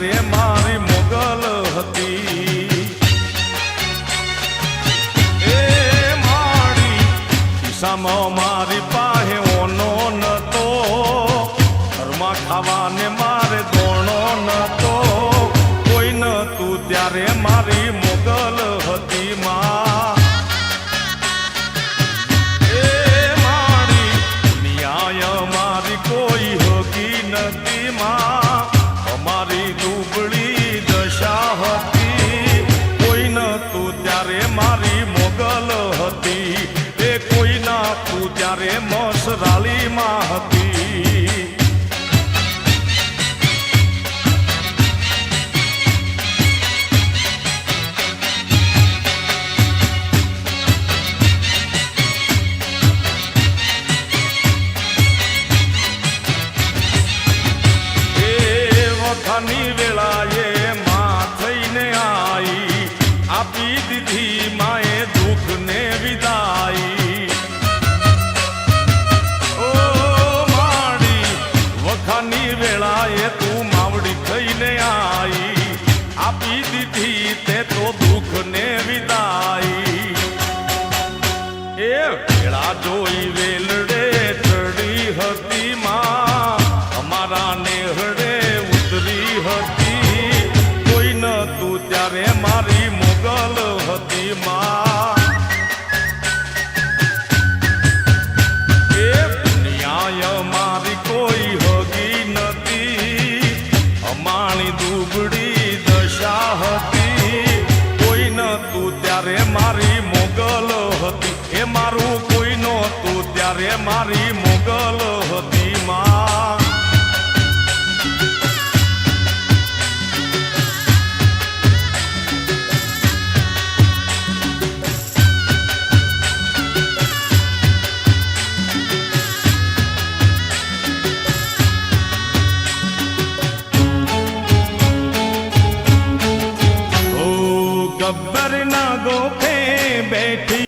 ત્યારે મારી મોગલ હતી. એ મારી ખિસ્સામાં મારી પાસે ઓનો નતો. ઘરમાં ખાવાને મારે દોણો નતો. કોઈ નતું ત્યારે મારી મોગલ હતી માં. મારી કોઈ હોગી નથી મા. I need ત્યારે મારી મોગલ હતી. એ મારું કોઈ નહોતું. ત્યારે મારી મોગલ હતી go.